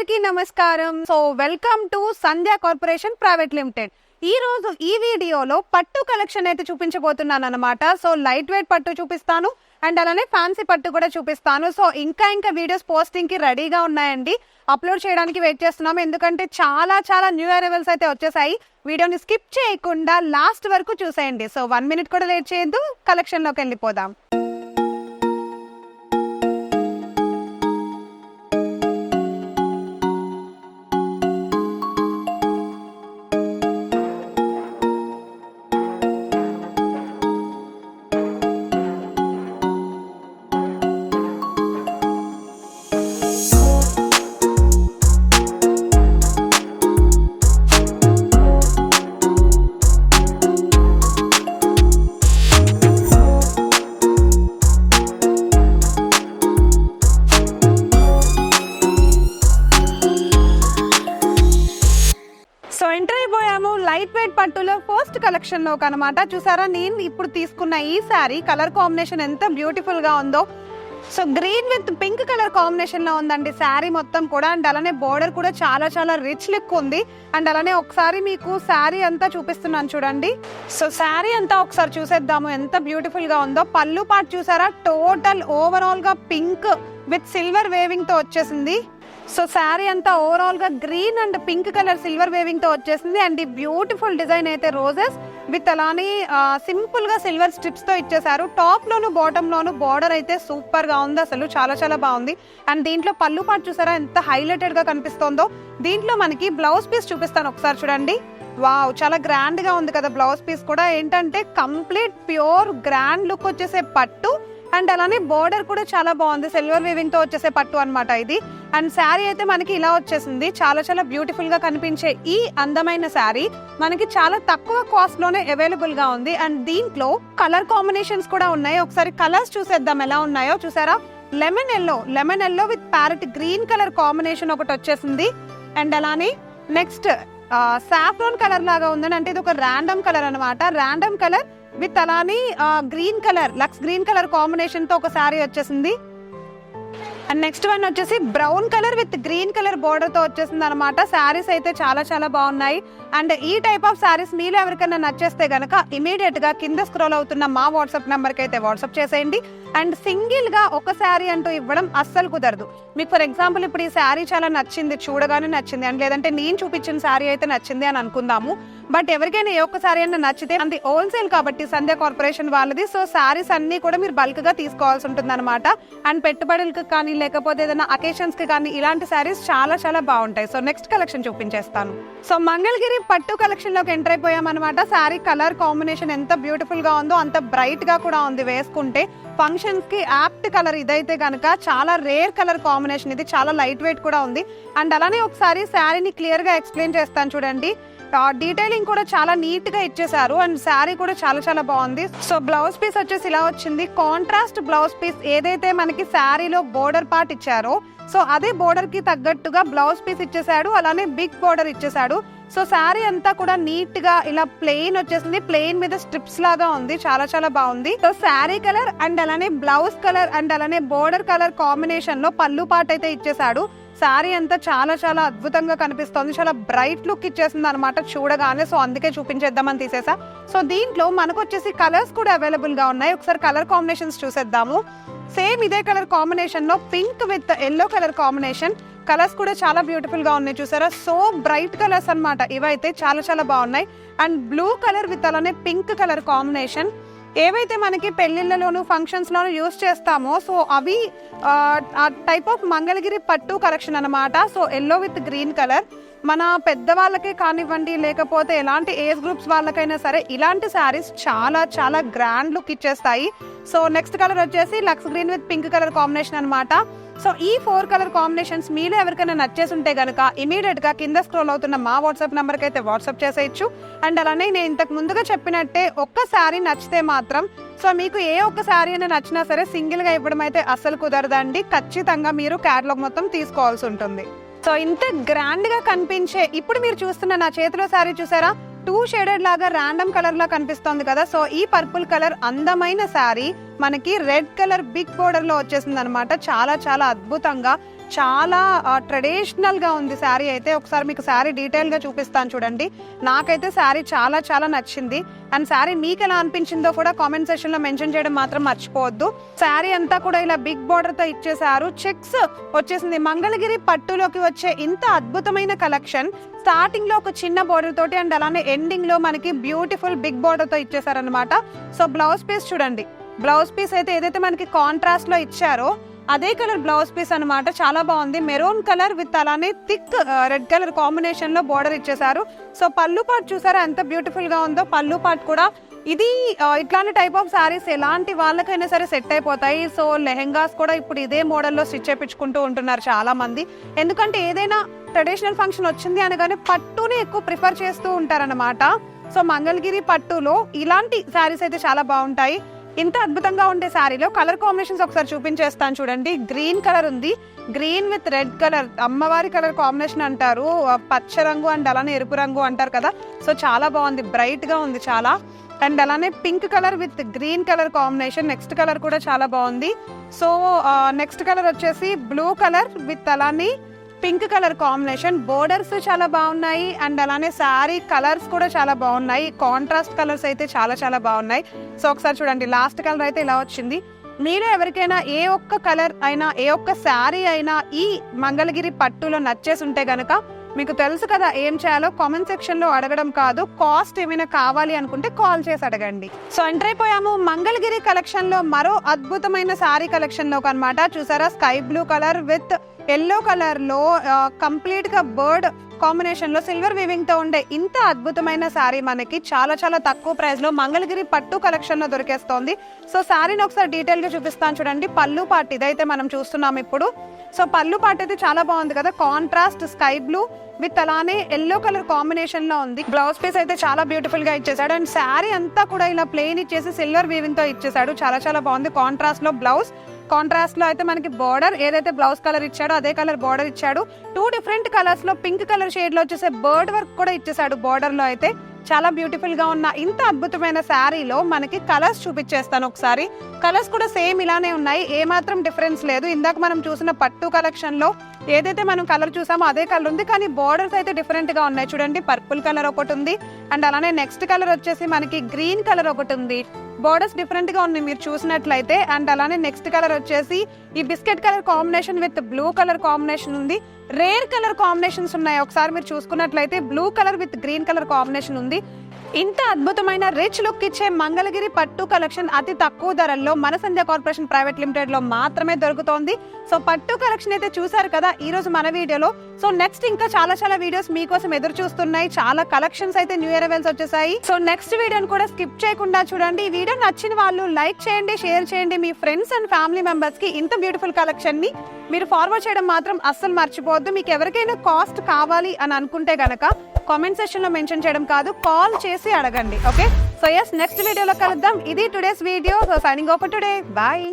అందరికీ నమస్కారం. So welcome to Sandhya corporation private limited. ఈ రోజు ఈ వీడియోలో పట్టు కలెక్షన్ అయితే చూపించబోతున్నాను అనమాట సో లైట్ వెయిట్ పట్టు చూపిస్తాను. అండ్ అలానే ఫ్యాన్సీ పట్టు కూడా చూపిస్తాను. సో ఇంకా ఇంకా వీడియోస్ పోస్టింగ్కి రెడీగా ఉన్నాయండి. అప్లోడ్ చేయడానికి వెయిట్ చేస్తున్నాము. ఎందుకంటే చాలా చాలా న్యూ అరైవల్స్ అయితే వచ్చేసాయి. వీడియోని స్కిప్ చేయకుండా లాస్ట్ వరకు చూసేయండి. సో వన్ మినిట్ కూడా లేట్ చేయొద్దు. కలెక్షన్లోకి వెళ్ళిపోదాం. ఎంటర్ అయిపోయాము. లైట్ వెయిట్ పట్టులో ఫస్ట్ కలెక్షన్లోకి అనమాట చూసారా? నేను ఇప్పుడు తీసుకున్న ఈ శారీ కలర్ కాంబినేషన్ ఎంత బ్యూటిఫుల్గా ఉందో. So green with pink colour కాంబినేషన్లో ఉందండి శారీ మొత్తం కూడా. అండ్ అలానే బోర్డర్ కూడా చాలా చాలా రిచ్ లుక్ ఉంది. అండ్ అలానే ఒకసారి మీకు శారీ అంతా చూపిస్తున్నాను చూడండి. సో శారీ అంతా ఒకసారి చూసేద్దాము. ఎంత బ్యూటిఫుల్గా ఉందో. పళ్ళు పాటు చూసారా? టోటల్ ఓవరాల్గా పింక్ విత్ సిల్వర్ వేవింగ్తో వచ్చేసింది. సో శారీ అంతా ఓవరాల్గా green and pink colour silver వేవింగ్తో వచ్చేసింది. అండ్ ఈ బ్యూటిఫుల్ డిజైన్ అయితే రోజెస్ విత్ అలానే సింపుల్గా సిల్వర్ స్ట్రిప్స్తో ఇచ్చేశారు. ఇచ్చేసారు టాప్ లోను బార్డర్ అయితే సూపర్గా ఉంది అసలు. చాలా చాలా బాగుంది. అండ్ దీంట్లో పళ్ళు పాటు చూసారా? ఎంత హైలైటెడ్గా కనిపిస్తోందో. దీంట్లో మనకి బ్లౌజ్ పీస్ చూపిస్తాను ఒకసారి చూడండి. వావ్ చాలా గ్రాండ్గా ఉంది కదా బ్లౌజ్ పీస్ కూడా. ఏంటంటే కంప్లీట్ ప్యూర్ గ్రాండ్ లుక్ వచ్చేసే పట్టు. అండ్ అలానే బోర్డర్ కూడా చాలా బాగుంది. సిల్వర్ వీవింగ్తో వచ్చేసే పట్టు అనమాట ఇది. అండ్ శారీ అయితే మనకి ఇలా వచ్చేసింది. చాలా చాలా బ్యూటిఫుల్గా కనిపించే ఈ అందమైన శారీ. మనకి చాలా తక్కువ కాస్ట్లోనే అవైలబుల్గా ఉంది. అండ్ దీంట్లో కలర్ కాంబినేషన్స్ కూడా ఉన్నాయి. ఒకసారి కలర్స్ చూసేద్దాం ఎలా ఉన్నాయో. చూసారా? Lemon yellow lemon yellow with parrot green colour combination ఒకటి వచ్చేసింది. అండ్ అలానే నెక్స్ట్ సాఫ్రాన్ కలర్ లాగా ఉందని అంటే ఇది ఒక ర్యాండమ్ కలర్ అనమాట ర్యాండమ్ కలర్ విత్ అలానే green colour lux green colour కాంబినేషన్తో ఒక శారీ వచ్చేసింది. అండ్ నెక్స్ట్ వన్ వచ్చేసి brown colour with green colour బోర్డర్తో వచ్చేసింది అనమాట శారీస్ అయితే చాలా చాలా బాగున్నాయి. అండ్ ఈ టైప్ ఆఫ్ శారీస్ మీలో ఎవరికైనా నచ్చేస్తే గనక ఇమీడియట్గా కింద స్క్రోల్ అవుతున్న మా వాట్సాప్ నెంబర్కి అయితే వాట్సాప్ చేసేయండి. అండ్ సింగిల్గా ఒక శారీ అంటూ ఇవ్వడం అస్సలు కుదరదు. మీకు ఫర్ ఎగ్జాంపుల్ ఇప్పుడు ఈ శారీ చాలా నచ్చింది చూడగానే నచ్చింది అండ్ లేదంటే నేను చూపించిన శారీ అయితే నచ్చింది అని అనుకుందాము. బట్ ఎవరికైనా ఏ ఒక్క శారీ అయినా నచ్చితే అది హోల్సేల్ కాబట్టి సంధ్య కార్పొరేషన్ వాళ్ళది. సో శారీస్ అన్ని కూడా మీరు బల్క్గా తీసుకోవాల్సి ఉంటుంది అనమాట అండ్ పెట్టుబడులకు కానీ లేకపోతే ఏదైనా అకేషన్స్కి కానీ ఇలాంటి శారీస్ చాలా చాలా బాగుంటాయి. సో నెక్స్ట్ కలెక్షన్ చూపించేస్తాను. సో మంగళగిరి పట్టు కలెక్షన్లోకి ఎంటర్ అయిపోయాం అనమాట శారీ కలర్ కాంబినేషన్ ఎంత బ్యూటిఫుల్గా ఉందో అంత బ్రైట్గా కూడా ఉంది వేసుకుంటే. ఫంక్షన్స్కి యాప్ట్ కలర్ ఇదైతే కనుక చాలా రేర్ కలర్ కాంబినేషన్ ఇది చాలా లైట్ వెయిట్ కూడా ఉంది. అండ్ అలానే ఒకసారి శారీని క్లియర్గా ఎక్స్ప్లెయిన్ చేస్తాను చూడండి. డీటెయిలింగ్ కూడా చాలా నీట్గా ఇచ్చేసారు అండ్ శారీ కూడా చాలా చాలా బాగుంది. సో బ్లౌజ్ పీస్ వచ్చేసి ఇలా వచ్చింది. కాంట్రాస్ట్ బ్లౌజ్ పీస్ ఏదైతే మనకి శారీలో బోర్డర్ పార్ట్ ఇచ్చారో సో అదే బోర్డర్కి తగ్గట్టుగా బ్లౌజ్ పీస్ ఇచ్చేసాడు అలానే బిగ్ బోర్డర్ ఇచ్చేసాడు సో శారీ అంతా కూడా నీట్గా ఇలా ప్లెయిన్ వచ్చేసింది. ప్లెయిన్ మీద స్ట్రిప్స్ లాగా ఉంది. చాలా చాలా బాగుంది. సో శారీ కలర్ అండ్ అలానే బ్లౌజ్ కలర్ అండ్ అలానే బోర్డర్ కలర్ కాంబినేషన్లో పళ్ళు పాట అయితే ఇచ్చేసాడు శారీ అంతా చాలా చాలా అద్భుతంగా కనిపిస్తుంది. చాలా బ్రైట్ లుక్ ఇచ్చేసింది అనమాట చూడగానే. సో అందుకే చూపించేద్దామని తీసేసా. సో దీంట్లో మనకు వచ్చేసి కలర్స్ కూడా అవైలబుల్గా ఉన్నాయి. ఒకసారి కలర్ కాంబినేషన్స్ చూసేద్దాము. సేమ్ ఇదే కలర్ కాంబినేషన్లో pink with yellow colour combination. Colours కూడా చాలా బ్యూటిఫుల్గా ఉన్నాయి చూసారా? సో బ్రైట్ కలర్స్ అన్నమాట. ఇవైతే చాలా చాలా బాగున్నాయి. అండ్ బ్లూ కలర్ విత్ అలానే పింక్ కలర్ కాంబినేషన్ ఏవైతే మనకి పెళ్ళిళ్ళలోను ఫంక్షన్స్ లోను యూస్ చేస్తామో సో అవి ఆ టైప్ ఆఫ్ మంగళగిరి పట్టు కలెక్షన్ అనమాట so yellow with green colour మన పెద్దవాళ్ళకే కానివ్వండి లేకపోతే ఎలాంటి ఏజ్ గ్రూప్స్ వాళ్ళకైనా సరే ఇలాంటి శారీస్ చాలా చాలా గ్రాండ్ లుక్ ఇచ్చేస్తాయి. సో నెక్స్ట్ కలర్ వచ్చేసి lux green with pink colour combination అనమాట సో ఈ ఫోర్ కలర్ కాంబినేషన్స్ మీలో ఎవరికైనా నచ్చేసి ఉంటే గనుక ఇమీడియట్గా కింద స్క్రోల్ అవుతున్న మా వాట్సాప్ నెంబర్కి అయితే వాట్సాప్ చేసేయచ్చు. అండ్ అలానే నేను ఇంతకు ముందుగా చెప్పినట్టే ఒక్క శారీ నచ్చితే మాత్రం సో మీకు ఏ ఒక్క శారీ అయినా నచ్చినా సరే సింగిల్గా ఇవ్వడం అయితే అస్సలు కుదరదండి. ఖచ్చితంగా మీరు క్యాటలాగ్ మొత్తం తీసుకోవాల్సి ఉంటుంది. సో ఇంత గ్రాండ్గా కనిపించే ఇప్పుడు మీరు చూస్తున్న నా చేతిలో శారీ చూసారా? టూ షేడెడ్ లాగా ర్యాండమ్ కలర్ లా కనిపిస్తోంది కదా. సో ఈ పర్పుల్ కలర్ అందమైన శారీ మనకి రెడ్ కలర్ బిగ్ బోర్డర్లో వచ్చేసింది అనమాట చాలా చాలా అద్భుతంగా చాలా ట్రెడిషనల్గా ఉంది శారీ అయితే. ఒకసారి మీకు శారీ డీటెయిల్గా చూపిస్తాను చూడండి. నాకైతే శారీ చాలా చాలా నచ్చింది. అండ్ శారీ మీకు ఎలా అనిపించిందో కూడా కామెంట్ సెషన్ మెన్షన్ చేయడం మాత్రం మర్చిపోవద్దు. శారీ అంతా కూడా ఇలా బిగ్ బార్డర్తో ఇచ్చేశారు. చెక్స్ వచ్చేసింది. మంగళగిరి పట్టులోకి వచ్చే ఇంత అద్భుతమైన కలెక్షన్. స్టార్టింగ్లో ఒక చిన్న బార్డర్ తోటి అండ్ అలానే ఎండింగ్లో మనకి బ్యూటిఫుల్ బిగ్ బార్డర్తో ఇచ్చేసారనమాట సో బ్లౌజ్ పీస్ చూడండి. బ్లౌజ్ పీస్ అయితే ఏదైతే మనకి కాంట్రాస్ట్లో ఇచ్చారో అదే కలర్ బ్లౌజ్ పీస్ అన్నమాట. చాలా బాగుంది. మెరూన్ కలర్ విత్ అలానే థిక్ రెడ్ కలర్ కాంబినేషన్లో బార్డర్ ఇచ్చేసారు సో పళ్ళు పాట్ చూసారా ఎంత బ్యూటిఫుల్గా ఉందో. పళ్ళు పాట్ కూడా ఇది ఇట్లాంటి టైప్ ఆఫ్ సారీస్ ఎలాంటి వాళ్ళకైనా సరే సెట్ అయిపోతాయి. సో లెహెంగాస్ కూడా ఇప్పుడు ఇదే మోడల్లో స్టిచ్ చేయించుకుంటూ ఉంటున్నారు చాలా మంది. ఎందుకంటే ఏదైనా ట్రెడిషనల్ ఫంక్షన్ వచ్చింది అనగానే పట్టుని ఎక్కువ ప్రిఫర్ చేస్తూ ఉంటారనమాట సో మంగళగిరి పట్టులో ఇలాంటి శారీస్ అయితే చాలా బాగుంటాయి. ఇంత అద్భుతంగా ఉండే శారీలో కలర్ కాంబినేషన్స్ ఒకసారి చూపించేస్తాను చూడండి. గ్రీన్ కలర్ ఉంది. Green with red colour. అమ్మవారి కలర్ కాంబినేషన్ అంటారు. పచ్చ రంగు అండ్ అలానే ఎరుపు రంగు అంటారు కదా. సో చాలా బాగుంది. బ్రైట్గా ఉంది చాలా. అండ్ అలానే pink colour with green colour combination. Next colour కూడా చాలా బాగుంది. సో నెక్స్ట్ కలర్ వచ్చేసి బ్లూ కలర్ విత్ అలానే పింక్ కలర్ కాంబినేషన్. బోర్డర్స్ చాలా బాగున్నాయి. అండ్ అలానే శారీ కలర్స్ కూడా చాలా బాగున్నాయి. కాంట్రాస్ట్ కలర్స్ అయితే చాలా చాలా బాగున్నాయి. సో ఒకసారి చూడండి. లాస్ట్ కలర్ అయితే ఇలా వచ్చింది. మీరు ఎవరికైనా ఏ ఒక్క కలర్ అయినా ఏ ఒక్క శారీ అయినా ఈ మంగళగిరి పట్టులో నచ్చేసి ఉంటే గనక మీకు తెలుసు కదా ఏం చేయాలో? కామెంట్ సెక్షన్లో అడగడం కాదు. కాస్ట్ ఏమైనా కావాలి అనుకుంటే కాల్ చేసి అడగండి. సో ఎంటర్ అయిపోయాము. మంగళగిరి కలెక్షన్లో మరో అద్భుతమైన శారీ కలెక్షన్లోకి అనమాట చూసారా? Sky blue colour with yellow కలర్లో కంప్లీట్గా బర్డ్ కాంబినేషన్లో సిల్వర్ వీవింగ్తో ఉండే ఇంత అద్భుతమైన శారీ మనకి చాలా చాలా తక్కువ ప్రైస్లో మంగళగిరి పట్టు కలెక్షన్లో దొరికేస్తోంది. సో శారీని ఒకసారి డీటెయిల్గా చూపిస్తాను చూడండి. పళ్ళు పార్ట్ ఇదైతే మనం చూస్తున్నాం ఇప్పుడు. సో పళ్ళు పార్ట్ అయితే చాలా బాగుంది కదా. కాంట్రాస్ట్ స్కై బ్లూ విత్ అలానే ఎల్లో కలర్ కాంబినేషన్లో ఉంది. బ్లౌజ్ పీస్ అయితే చాలా బ్యూటిఫుల్గా ఇచ్చేసాడు అండ్ శారీ అంతా కూడా ఇలా ప్లెయిన్ ఇచ్చేసి సిల్వర్ వీవింగ్తో ఇచ్చేసాడు చాలా చాలా బాగుంది కాంట్రాస్ట్లో బ్లౌజ్. కాంట్రాస్ట్లో అయితే మనకి బార్డర్ ఏదైతే బ్లౌజ్ కలర్ ఇచ్చాడో అదే కలర్ బార్డర్ ఇచ్చాడు. టూ డిఫరెంట్ కలర్స్లో పింక్ కలర్ షేడ్లో వచ్చేసే బర్డ్ వర్క్ కూడా ఇచ్చేసాడు బార్డర్లో అయితే. చాలా బ్యూటిఫుల్గా ఉన్న ఇంత అద్భుతమైన శారీలో మనకి కలర్స్ చూపించేస్తాను ఒకసారి. కలర్స్ కూడా సేమ్ ఇలానే ఉన్నాయి. ఏ మాత్రం డిఫరెన్స్ లేదు. ఇందాక మనం చూసిన పట్టు కలెక్షన్లో ఏదైతే మనం కలర్ చూసామో అదే కలర్ ఉంది. కానీ బార్డర్స్ అయితే డిఫరెంట్గా ఉన్నాయి. చూడండి పర్పుల్ కలర్ ఒకటి ఉంది. అండ్ అలానే నెక్స్ట్ కలర్ వచ్చేసి మనకి గ్రీన్ కలర్ ఒకటి ఉంది. బార్డర్స్ డిఫరెంట్గా ఉన్నాయి. మీరు చూసినట్లయితే అండ్ అలానే నెక్స్ట్ కలర్ వచ్చేసి ఈ biscuit colour combination with blue colour combination ఉంది. రేర్ కలర్ కాంబినేషన్స్ ఉన్నాయి. ఒకసారి మీరు చూసుకున్నట్లయితే blue colour with green colour combination ఉంది. ఇంత అద్భుతమైన రిచ్ లుక్ ఇచ్చే మంగళగిరి పట్టు కలెక్షన్ అతి తక్కువ ధరల్లో మన సంధ్య కార్పొరేషన్ ప్రైవేట్ లిమిటెడ్లో మాత్రమే దొరుకుతోంది. సో పట్టు కలెక్షన్ అయితే చూసారు కదా ఈ రోజు మన వీడియోలో సో నెక్స్ట్ ఇంకా చాలా చాలా వీడియోస్ మీకోసం ఎదురు చూస్తున్నాయి. చాలా కలెక్షన్స్ అయితే న్యూ ఇయర్ ఎవెల్స్ వచ్చేసాయి. సో నెక్స్ట్ వీడియోని కూడా స్కిప్ చేయకుండా చూడండి. ఈ వీడియో నచ్చిన వాళ్ళు లైక్ చేయండి షేర్ చేయండి. మీ ఫ్రెండ్స్ అండ్ ఫ్యామిలీ మెంబర్స్కి ఇంత బ్యూటిఫుల్ కలెక్షన్ని మీరు ఫార్వర్డ్ చేయడం మాత్రం అస్సలు మర్చిపోవద్దు. మీకు ఎవరికైనా కాస్ట్ కావాలి అని అనుకుంటే గనక కామెంట్ సెక్షన్లో మెన్షన్ చేయడం కాదు కాల్ చేసి అడగండి. ఓకే? సో ఎస్ నెక్స్ట్ వీడియోలో కలుద్దాం. ఇది today's video so signing open today bye